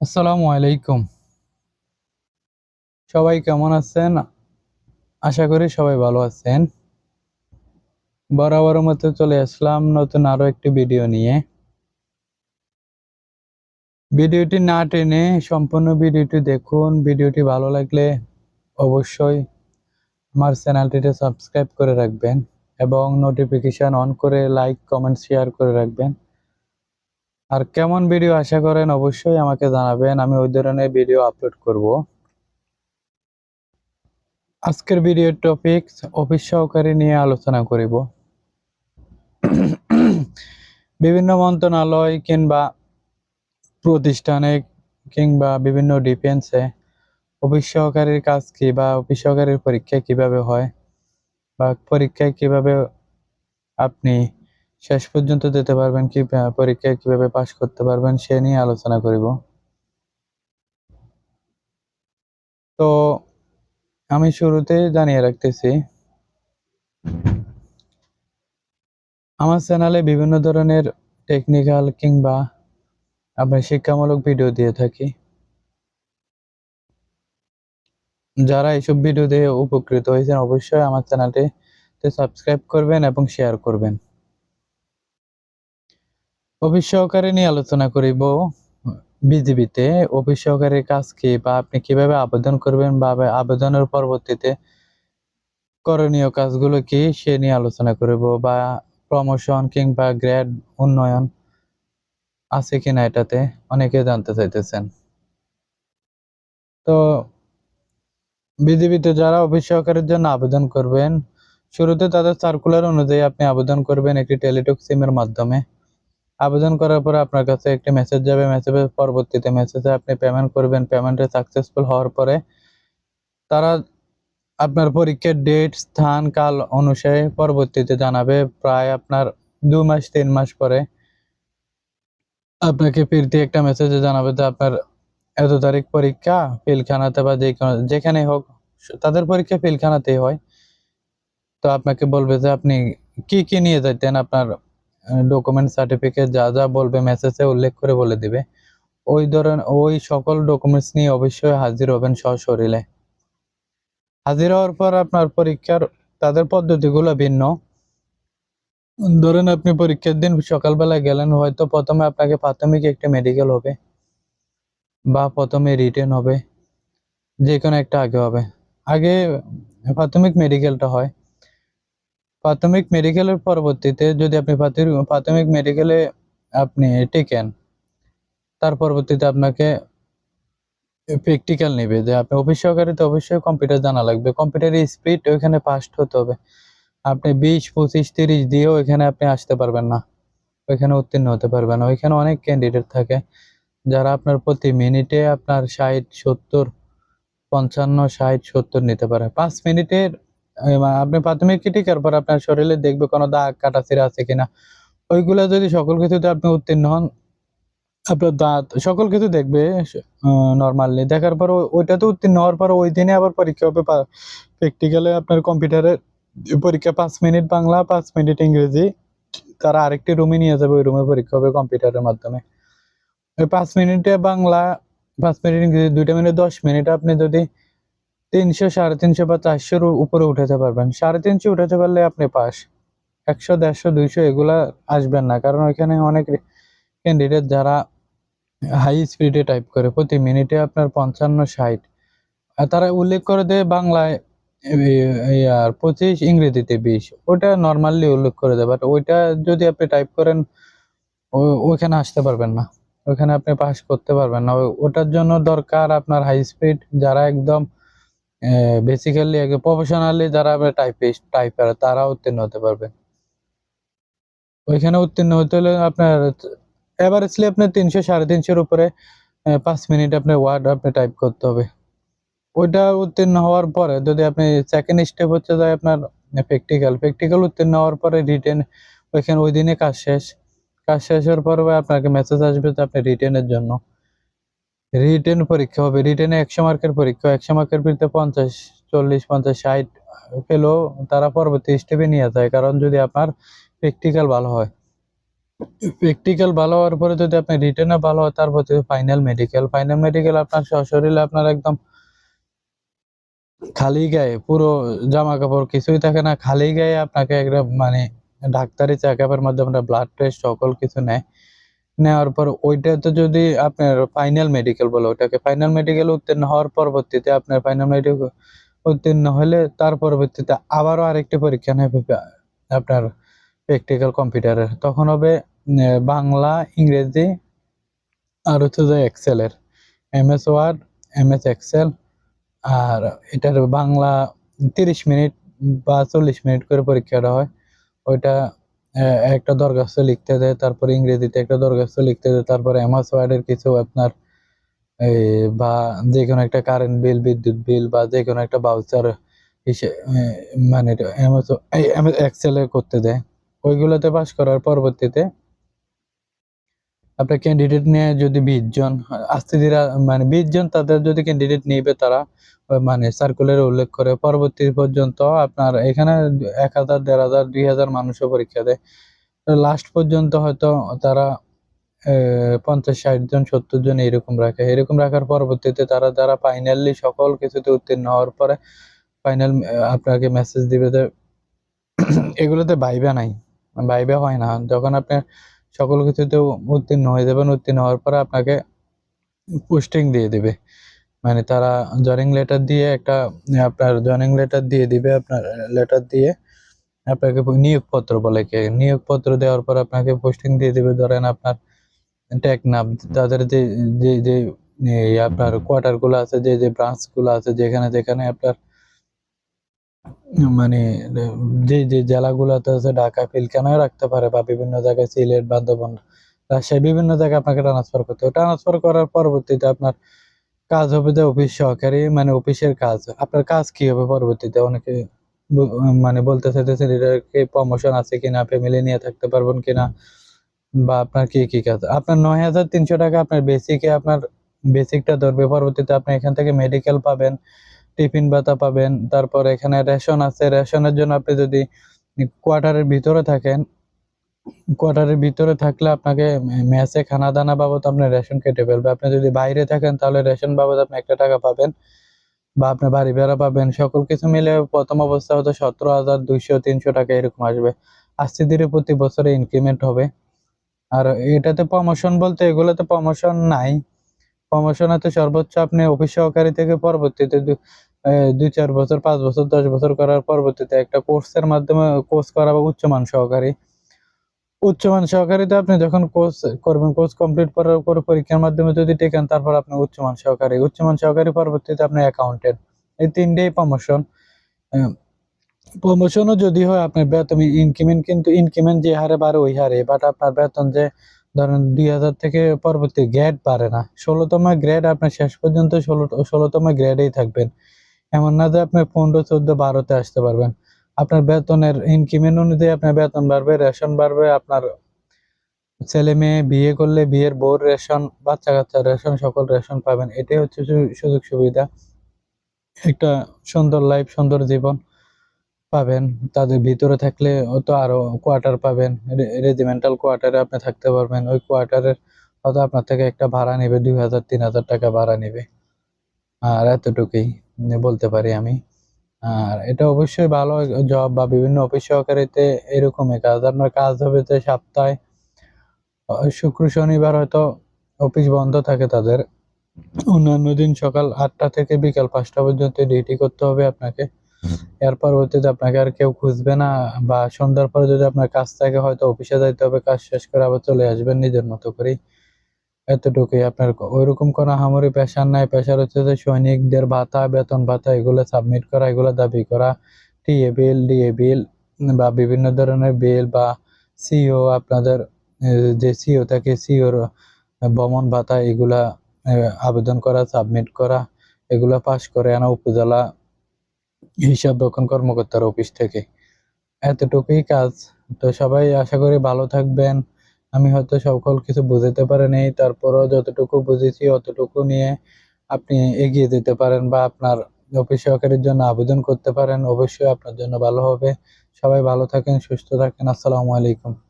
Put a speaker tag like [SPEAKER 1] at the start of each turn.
[SPEAKER 1] আসসালামু আলাইকুম। সবাই কেমন আছেন? আশা করি সবাই ভালো আছেন। বরাবর মতো চলে আসলাম নতুন আরও একটি ভিডিও নিয়ে। ভিডিওটি না টেনে সম্পূর্ণ ভিডিওটি দেখুন। ভিডিওটি ভালো লাগলে অবশ্যই আমার চ্যানেলটিতে সাবস্ক্রাইব করে রাখবেন এবং নোটিফিকেশন অন করে লাইক কমেন্ট শেয়ার করে রাখবেন। আর কেমন ভিডিও আশা করেন অবশ্যই আমাকে জানাবেন, আমি ওই ধরনের ভিডিও আপলোড করব। আজকের ভিডিওর টপিক অফিস সহকারী নিয়ে আলোচনা করিব। বিভিন্ন মন্ত্রণালয় কিংবা প্রতিষ্ঠানে কিংবা বিভিন্ন ডিফেন্সে অফিস সহকারীর কাজ কি বা অফিস সহকারীর পরীক্ষা কীভাবে হয় বা পরীক্ষায় কীভাবে আপনি শেষ পর্যন্ত দিতে পারবেন কি পরীক্ষায় কীভাবে পাশ করতে পারবেন সে নিয়ে আলোচনা করিব। তো আমি শুরুতে জানিয়ে রাখতেছি, আমার চ্যানেলে বিভিন্ন ধরনের টেকনিক্যাল কিংবা আপনার শিক্ষামূলক ভিডিও দিয়ে থাকি। যারা এইসব ভিডিও দিয়ে উপকৃত হয়েছেন, অবশ্যই আমার চ্যানেলটি সাবস্ক্রাইব করবেন এবং শেয়ার করবেন। অফিস সহকারী নিয়ে আলোচনা করিব। বিজিবিতে অফিস সহকারীর কাজ কি বা আপনি কীভাবে আবেদন করবেন বা আবেদনের পরবর্তীতে করণীয় কাজগুলো কি সে নিয়ে আলোচনা করব বা প্রমোশন কিংবা গ্রেড উন্নয়ন আছে কিনা এটাতে অনেকে জানতে চাইতেছেন। তো বিজিবিতে যারা অফিস সহকারীর জন্য আবেদন করবেন, শুরুতে তাদের সার্কুলার অনুযায়ী আপনি আবেদন করবেন একটি টেলিটক সিমের মাধ্যমে। আবেদন করার পরে আপনার কাছে একটি মেসেজ যাবে। মেসেজের পরবর্তীতে মেসেজে আপনি পেমেন্ট করবেন। পেমেন্টে সাকসেসফুল হওয়ার পরে তারা আপনার পরীক্ষার ডেট স্থান, কাল অনুসারে পরবর্তীতে জানাবে। প্রায় আপনার দু মাস, তিন মাস পরে আপনাকে ফিরতি একটা মেসেজে জানাবে যে আপনার এত তারিখ পরীক্ষা পিলখানাতে বা যে যেখানে হোক, তাদের পরীক্ষা পিলখানাতেই হয়। তো আপনাকে বলবে যে আপনি কি কি নিয়ে যাইতেন আপনার ডকুমেন্ট সার্টিফিকেট যা যা বলবে মেসেজে উল্লেখ করে বলে দিবে। ওই ধরনের, ওই সকল ডকুমেন্টস নিয়ে অবশ্যই হাজির হবেন সশরীরে। হাজির হওয়ার পর আপনার পরীক্ষার, তাদের পদ্ধতিগুলো ভিন্ন। ধরেন আপনি পরীক্ষার দিন সকালবেলা গেলেন, হয়তো প্রথমে আপনাকে প্রাথমিক একটা মেডিকেল হবে বা প্রথমে রিটেন হবে যে কোনো একটা আগে হবে। আগে প্রাথমিক মেডিকেলটা হয়। প্রাথমিক মেডিকেলের পরবর্তীতে যদি আপনি প্রাথমিক মেডিকেলে আপনি টিকেন, তার পরবর্তীতে আপনাকে প্র্যাকটিক্যাল নেবে যে আপনি অফিস সহকারীতে অবশ্যই কম্পিউটার জানা লাগবে। কম্পিউটারের স্পিড ওইখানে ফাস্ট হতে হবে। আপনি বিশ, পঁচিশ, তিরিশ দিয়েও এখানে আপনি আসতে পারবেন না। ওইখানে উত্তীর্ণ হতে পারবেন ওইখানে অনেক ক্যান্ডিডেট থাকে যারা আপনার প্রতি মিনিটে আপনার ষাট, সত্তর, পঞ্চান্ন, ষাট, সত্তর নিতে পারে। পাঁচ মিনিটের আপনি প্রাথমিক টিকার পর আপনার শরীরে দেখবে কোনো দাগ, কাটা আছে কিনা। ওইগুলা যদি সকল কিছুতে আপনি উত্তীর্ণ হন, আপনার দাঁত, সকল কিছু দেখবে নর্মালি দেখার পর ওইটাতে উত্তীর্ণ হওয়ার পর ওই দিনে আবার পরীক্ষা হবে। প্র্যাকটিক্যালে আপনার কম্পিউটারে পরীক্ষা পাঁচ মিনিট বাংলা, পাঁচ মিনিট ইংরেজি। তারা আরেকটি রুমে নিয়ে যাবে, ওই রুমে পরীক্ষা হবে কম্পিউটারের মাধ্যমে। ওই পাঁচ মিনিটে বাংলা, পাঁচ মিনিট ইংরেজি, দুইটা মিনিট দশ মিনিট আপনি যদি তিনশো, সাড়ে তিনশো বা চারশোর উপরে উঠাতে পারবেন। সাড়ে তিনশো উঠাতে পারলে আপনি পাস। একশো, দেড়শো, দুইশো এগুলা আসবেন না। কারণ ওইখানে অনেক ক্যান্ডিডেট যারা হাই স্পিডে টাইপ করে, প্রতি মিনিটে আপনার পঞ্চান্ন, ষাট। তারা উল্লেখ করে দেয় বাংলায় আর পঁচিশ, ইংরেজিতে বিশ। ওটা নর্মালি উল্লেখ করে দেয় বাট ওইটা যদি আপনি টাইপ করেন ওইখানে আসতে পারবেন না। ওইখানে আপনি পাস করতে পারবেন না। ওটার জন্য দরকার আপনার হাই স্পিড যারা একদম বেসিক্যালি আগে প্রফেশনালি যারা টাইপিস্ট টাইপার তারা উত্তীর্ণ হতে পারবে। ওইখানে উত্তীর্ণ হতে হলে আপনার এভারেজলি আপনার তিনশো, সাড়ে তিনশোর উপরে পাঁচ মিনিট আপনার ওয়ার্ড আপনি টাইপ করতে হবে। ওইটা উত্তীর্ণ হওয়ার পরে যদি আপনি সেকেন্ড স্টেপ হচ্ছে যায় আপনার প্র্যাকটিক্যাল প্র্যাকটিক্যাল উত্তীর্ণ হওয়ার পরে রিটেন ওইখানে ওই দিনে কাজ শেষ। কাজ শেষের পরে আপনাকে মেসেজ আসবে আপনি রিটেনের জন্য। রিটেন পরীক্ষা হবে। রিটেনে একশো মার্কের পরীক্ষা, একশো মার্কের ভিতরে পঞ্চাশ, চল্লিশ, পঞ্চাশ, ষাট পেলেও তারা পরবর্তী স্টেপে নিয়ে যায়। কারণ যদি আপনার প্র্যাকটিক্যাল ভালো হয় প্র্যাকটিক্যাল ভালো হওয়ার পরে যদি আপনার রিটেনও ভালো হয়, তারপর ফাইনাল মেডিকেল ফাইনাল মেডিকেল আপনার সশরীরে আপনার একদম খালি গায়ে, পুরো জামা কাপড় কিছুই থাকে না। খালি গায়ে আপনাকে একটা মানে ডাক্তারি চেক আপের মাধ্যমে ব্লাড টেস্ট সকল কিছু নেয়। নেওয়ার পর ওইটা তো যদি আপনার ফাইনাল মেডিকেল বলে ওটাকে ফাইনাল মেডিকেল উত্তীর্ণ হওয়ার পরবর্তীতে আপনার ফাইনাল মেডিকেল উত্তীর্ণ হলে তার পরবর্তীতে আবারও আরেকটি পরীক্ষা নেবে আপনার প্র্যাকটিক্যাল কম্পিউটারের তখন হবে বাংলা, ইংরেজি আর হচ্ছে যে এক্সেলের M S word M S excel আর এটার বাংলা তিরিশ মিনিট বা চল্লিশ মিনিট করে পরীক্ষাটা হয়। ওইটা একটা দরখাস্ত লিখতে দেয়, তারপর ইংরেজিতে একটা দরখাস্ত লিখতে দেয়, তারপরে এমএস ওয়ার্ডের কিছু আপনার বা যে কোনো একটা কারেন্ট বিল বিদ্যুৎ বিল বা যে কোনো একটা বাউচার মানে এক্সেলে করতে দেয়। ওইগুলোতে পাস করার পরবর্তীতে আপনার ক্যান্ডিডেট নিয়ে যদি বিশ জন আস্তে ধীরে মানে বিশ জন তাদের যদি ক্যান্ডিডেট নিবে তারা মানে সার্কুলারে উল্লেখ করে, পরবর্তী পর্যন্ত আপনার এখানে এক হাজার, দেড় হাজার, দুই হাজার মানুষও পরীক্ষা দেয়। লাস্ট পর্যন্ত হয়তো তারা পঞ্চাশ, ষাট জন, সত্তর জন এরকম রাখে। এরকম রাখার পরবর্তীতে তারা যারা ফাইনালি সকল কিছুতে উত্তীর্ণ হওয়ার পরে ফাইনাল আপনাকে মেসেজ দিবে যে, এগুলোতে ভাইবা নাই। ভাইবা হয় না। যখন আপনি সকল কিছুতে উত্তীর্ণ হয়ে যাবেন উত্তীর্ণ হওয়ার পরে আপনাকে পোস্টিং দিয়ে দিবে। মানে তারা জয়নিং লেটার দিয়ে একটা, আপনার জয়নিং লেটার দিয়ে দিবে, আপনার লেটার দিয়ে আপনাকে নিয়োগপত্র বলে কে। নিয়োগপত্র দেওয়ার পর আপনাকে পোস্টিং দিয়ে দিবে। ধরেন আপনার টেকনাফ তাদের যে যে যে আপনার কোয়ার্টারগুলো আছে, যে যে ব্রাঞ্চগুলো আছে, যেখানে যেখানে আপনার মানে যে যে জেলাগুলোতে আছে ঢাকা পিলখানায় রাখতে পারে বা বিভিন্ন জায়গায় সিলেট, বান্দরবান, রাজশাহী বিভিন্ন জায়গায় আপনাকে ট্রান্সফার করতে হবে। ট্রান্সফার করার পরবর্তীতে আপনার কাজ হবে যে অফিস সহকারী মানে অফিসের কাজ। আপনার কাজ কি হবে পরবর্তীতে? অনেকে মানে বলতে চাইতেছেন কি প্রমোশন আছে কিনা? ফ্যামিলি নিয়ে থাকতে পারবেন কিনা? বা আপনার কি কি কাজ? আপনার নয় হাজার তিনশো টাকা আপনার বেসিকে আপনার বেসিকটা ধরবে। পরবর্তীতে আপনি এখান থেকে মেডিকেল পাবেন। টিফিন ভাতা পাবেন, তারপর এখানে রেশন আছে। রেশনের জন্য আপনি যদি কোয়ার্টারের ভিতরে থাকেন, কোয়ার্টারের ভিতরে থাকলে আপনাকে মেসে খানা দানা বাবদ আপনার রেশন কেটে ফেলবে। আপনি যদি বাইরে থাকেন, তাহলে রেশন বাবদ আপনি একটা টাকা পাবেন বা আপনি বাড়ি ভাড়া পাবেন। সকল কিছু মিলে প্রথম অবস্থা হয়তো সতেরো হাজার দুইশো তিনশো টাকা এরকম আসবে। আস্তে ধীরে প্রতি বছরে ইনক্রিমেন্ট হবে। আর এটাতে প্রমোশন বলতে এগুলোতে প্রমোশন নাই। প্রমোশনে সর্বোচ্চ আপনি অফিস সহকারী থেকে পরবর্তীতে দুই, চার বছর, পাঁচ বছর, দশ বছর করার পরবর্তীতে একটা কোর্সের মাধ্যমে কোর্স করা বা উচ্চমান সহকারী। উচ্চমান সহকারীতে আপনি যখন কোর্স করবেন কোর্স কমপ্লিট করার পর পরীক্ষার মাধ্যমে যদি টেকেন, তারপর আপনি উচ্চমান সহকারী। উচ্চমান সহকারী পরবর্তীতে আপনি অ্যাকাউন্টেন্ট এই তিনটেই প্রমোশন প্রমোশনও যদি হয় আপনার বেতন ইনক্রিমেন্ট কিন্তু ইনক্রিমেন্ট যে হারে বাড়ে, ওই হারে। বাট আপনার বেতন যে ধরেন দুই হাজার থেকে পরবর্তী গ্রেড বাড়ে না। ষোলোতম গ্রেড আপনার শেষ পর্যন্ত ষোলো, ষোলোতম গ্রেডেই থাকবেন। এমন না যে আপনি পনেরো, চোদ্দ, বারোতে আসতে পারবেন। আপনার বেতনের ইনক্রিমেন্ট অনুযায়ী আপনার বেতন বাড়বে রেশন বাড়বে, আপনার ছেলে মেয়ে বিয়ে করলে বিয়ের বউর রেশন বাচ্চা কাচ্চা রেশন সকল রেশন পাবেন। এটাই হচ্ছে সুযোগ সুবিধা। একটা সুন্দর লাইফ সুন্দর জীবন। পাবেন, তাদের ভিতরে থাকলে হয়তো আরও কোয়ার্টার পাবেন রেজিমেন্টাল কোয়ার্টারে আপনি থাকতে পারবেন, ওই কোয়ার্টারের হয়তো আপনার থেকে একটা ভাড়া নেবে, দুই হাজার, তিন হাজার টাকা ভাড়া নেবে। আর এতটুকুই বলতে পারি আমি। আর এটা অবশ্যই ভালো জব বা বিভিন্ন অফিস সহকারীতে এরকমই কাজ। আপনার কাজ হবে যে সপ্তাহে শুক্র, শনিবার হয়তো অফিস বন্ধ থাকে তাদের। অন্যান্য দিন সকাল আটটা থেকে বিকাল পাঁচটা পর্যন্ত ডিউটি করতে হবে আপনাকে। এর পরবর্তীতে আপনাকে আর কেউ খুঁজবে না বা সন্ধ্যার পরে যদি আপনার কাজ থাকে, হয়তো অফিসে যাইতে হবে, কাজ শেষ করে আবার চলে আসবেন নিজের মতো করেই। এতটুকুই আপনার ওইরকম কোনো আহামরি পেশার নাই। পেশার হচ্ছে যে সৈনিকদের ভাতা, বেতন ভাতা, এগুলো সাবমিট করা, এগুলো দাবি করা। টিএ বিল ডিএ বিল বা বিভিন্ন ধরনের বিল বা সিও আপনাদের যে সিও থাকে সিওর ভ্রমণ ভাতা, এগুলা আবেদন করা সাবমিট করা, এগুলা পাস করে আনা, উপজেলা হিসাব রক্ষণ কর্মকর্তার অফিস থেকে। এতটুকুই কাজ। তো সবাই আশা করি ভালো থাকবেন। আমি হয়তো সকল কিছু বুঝাতে পারিনি। তারপরও যতটুকু বুঝেছি, অতটুকু নিয়ে আপনি এগিয়ে যেতে পারেন বা আপনার অফিস সহকারীর জন্য আবেদন করতে পারেন। অবশ্যই আপনার জন্য ভালো হবে। সবাই ভালো থাকেন, সুস্থ থাকেন। আসসালামু আলাইকুম।